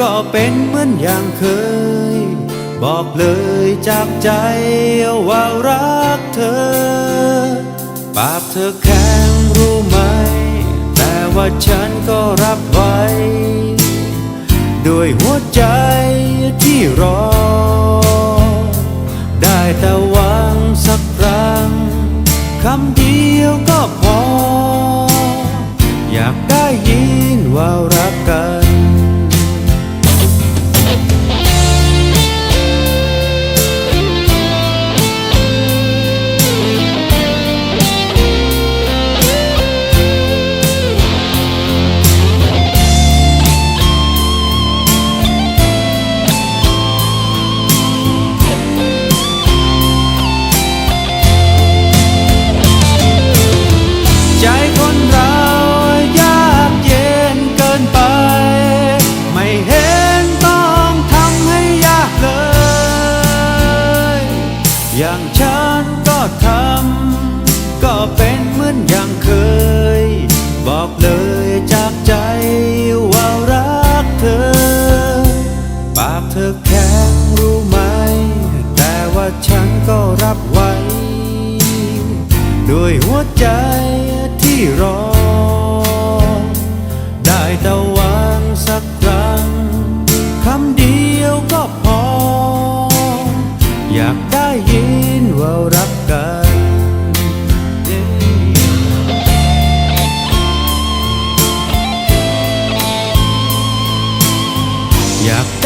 ก็เป็นเหมือนอย่างเคย บอกเลยจากใจว่ารักเธอ ปากเธอแข็งรู้ไหม แต่ว่าฉันก็รับไว้ ด้วยหัวใจที่รอ ได้แต่หวังสักครั้งคำเดียวก็พอ นก็ทำก็เป็นเหมือนอย่างเคย บอกเลยจากใจว่ารักเธอ ปากเธอแข็งรู้ไหม แต่ว่าฉันก็รับไว้ ด้วยหัวใจที่รอ Yeah.